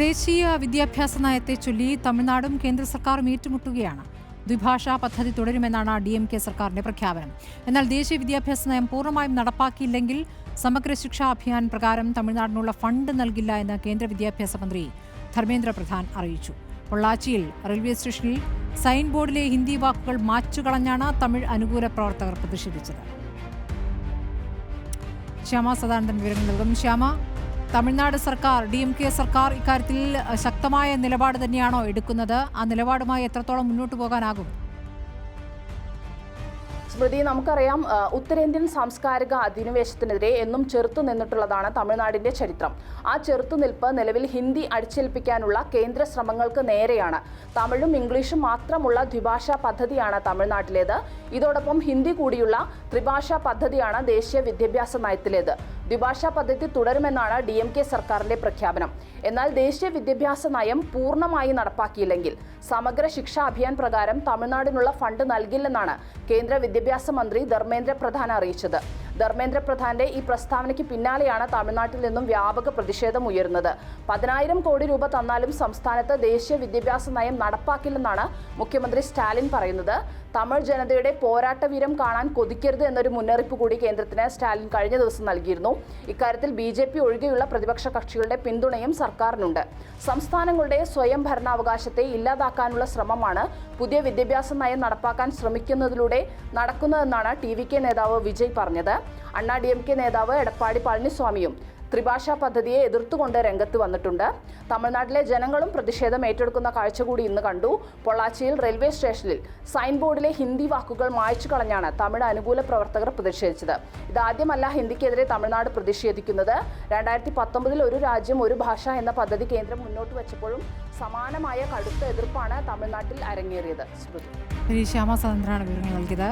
ദേശീയ വിദ്യാഭ്യാസ നയത്തെ ചൊല്ലി തമിഴ്നാടും കേന്ദ്ര സർക്കാരും ഏറ്റുമുട്ടുകയാണ്. ദ്വിഭാഷാ പദ്ധതി തുടരുമെന്നാണ് ഡി എം കെ സർക്കാരിന്റെ പ്രഖ്യാപനം. എന്നാൽ ദേശീയ വിദ്യാഭ്യാസ നയം പൂർണമായും നടപ്പാക്കിയില്ലെങ്കിൽ സമഗ്ര ശിക്ഷാ അഭിയാൻ പ്രകാരം തമിഴ്നാടിനുള്ള ഫണ്ട് നൽകില്ല എന്ന് കേന്ദ്ര വിദ്യാഭ്യാസ മന്ത്രി ധർമ്മേന്ദ്ര പ്രധാൻ അറിയിച്ചു. പൊള്ളാച്ചിയിൽ റെയിൽവേ സ്റ്റേഷനിൽ സൈൻ ബോർഡിലെ ഹിന്ദി വാക്കുകൾ മാച്ചുകളഞ്ഞാണ് തമിഴ് അനുകൂല പ്രവർത്തകർ പ്രതിഷേധിച്ചത്. ശ്യാമ സദാനന്ദൻ വിവരങ്ങൾ നൽകും. ശ്യാമ തമിഴ്നാട് സർക്കാർ ഡി എം കെ സർക്കാർ ഇക്കാര്യത്തിൽ ശക്തമായ നിലപാട് തന്നെയാണോ എടുക്കുന്നത്? ആ നിലപാടുമായി എത്രത്തോളം മുന്നോട്ട് പോകാനാകും? സ്മൃതി നമുക്കറിയാം ഉത്തരേന്ത്യൻ സാംസ്കാരിക അധിനിവേശത്തിനെതിരെ എന്നും ചെറുത്തു നിന്നിട്ടുള്ളതാണ് തമിഴ്നാടിന്റെ ചരിത്രം. ആ ചെറുത്തുനിൽപ്പ് നിലവിൽ ഹിന്ദി അടിച്ചേൽപ്പിക്കാനുള്ള കേന്ദ്ര ശ്രമങ്ങൾക്ക് നേരെയാണ്. തമിഴും ഇംഗ്ലീഷും മാത്രമുള്ള ദ്വിഭാഷാ പദ്ധതിയാണ് തമിഴ്നാട്ടിലേത്. ഇതോടൊപ്പം ഹിന്ദി കൂടിയുള്ള ത്രിഭാഷാ പദ്ധതിയാണ് ദേശീയ വിദ്യാഭ്യാസ നയത്തിലേത്. ദ്വിഭാഷാ പദ്ധതി തുടരുമെന്നാണ് ഡി എം കെ സർക്കാരിന്റെ പ്രഖ്യാപനം. എന്നാൽ ദേശീയ വിദ്യാഭ്യാസ നയം പൂർണമായി നടപ്പാക്കിയില്ലെങ്കിൽ സമഗ്ര ശിക്ഷാ അഭിയാൻ പ്രകാരം തമിഴ്നാടിനുള്ള ഫണ്ട് നൽകില്ലെന്നാണ് കേന്ദ്ര വിദ്യാഭ്യാസ മന്ത്രി ധർമ്മേന്ദ്ര പ്രധാൻ അറിയിച്ചത്. ധർമ്മേന്ദ്ര പ്രധാന്റെ ഈ പ്രസ്താവനയ്ക്ക് പിന്നാലെയാണ് തമിഴ്നാട്ടിൽ നിന്നും വ്യാപക പ്രതിഷേധം ഉയരുന്നത്. പതിനായിരം കോടി രൂപ തന്നാലും സംസ്ഥാനത്ത് ദേശീയ വിദ്യാഭ്യാസ നയം നടപ്പാക്കില്ലെന്നാണ് മുഖ്യമന്ത്രി സ്റ്റാലിൻ പറയുന്നത്. തമിഴ് ജനതയുടെ പോരാട്ടവീരം കാണാൻ കൊതിക്കരുത് എന്നൊരു മുന്നറിയിപ്പ് കൂടി കേന്ദ്രത്തിന് സ്റ്റാലിൻ കഴിഞ്ഞ ദിവസം നൽകിയിരുന്നു. ഇക്കാര്യത്തിൽ ബി ജെ പി ഒഴികെയുള്ള പ്രതിപക്ഷ കക്ഷികളുടെ പിന്തുണയും സർക്കാരിനുണ്ട്. സംസ്ഥാനങ്ങളുടെ സ്വയം ഭരണാവകാശത്തെ ഇല്ലാതാക്കാനുള്ള ശ്രമമാണ് പുതിയ വിദ്യാഭ്യാസ നയം നടപ്പാക്കാൻ ശ്രമിക്കുന്നതിലൂടെ നടക്കുന്നതെന്നാണ് ടി വി കെ നേതാവ് വിജയ് പറഞ്ഞത്. അണ്ണാ ഡി എം കെ നേതാവ് എടപ്പാടി പളനിസ്വാമിയും ത്രിഭാഷാ പദ്ധതിയെ എതിർത്തുകൊണ്ട് രംഗത്ത് വന്നിട്ടുണ്ട്. തമിഴ്നാട്ടിലെ ജനങ്ങളും പ്രതിഷേധം ഏറ്റെടുക്കുന്ന കാഴ്ച കൂടി ഇന്ന് കണ്ടു. പൊള്ളാച്ചിയിൽ റെയിൽവേ സ്റ്റേഷനിൽ സൈൻ ബോർഡിലെ ഹിന്ദി വാക്കുകൾ മായ്ച്ചു കളഞ്ഞാണ് തമിഴ് അനുകൂല പ്രവർത്തകർ പ്രതിഷേധിച്ചത്. ഇതാദ്യമല്ല ഹിന്ദിക്കെതിരെ തമിഴ്നാട് പ്രതിഷേധിക്കുന്നത്. രണ്ടായിരത്തി പത്തൊമ്പതിൽ ഒരു രാജ്യം ഒരു ഭാഷ എന്ന പദ്ധതി കേന്ദ്രം മുന്നോട്ട് വെച്ചപ്പോഴും സമാനമായ കടുത്ത എതിർപ്പാണ് തമിഴ്നാട്ടിൽ അരങ്ങേറിയത്. ശ്യാമ സദന്ദ്രാണ് വിവരങ്ങൾ നൽകിയത്.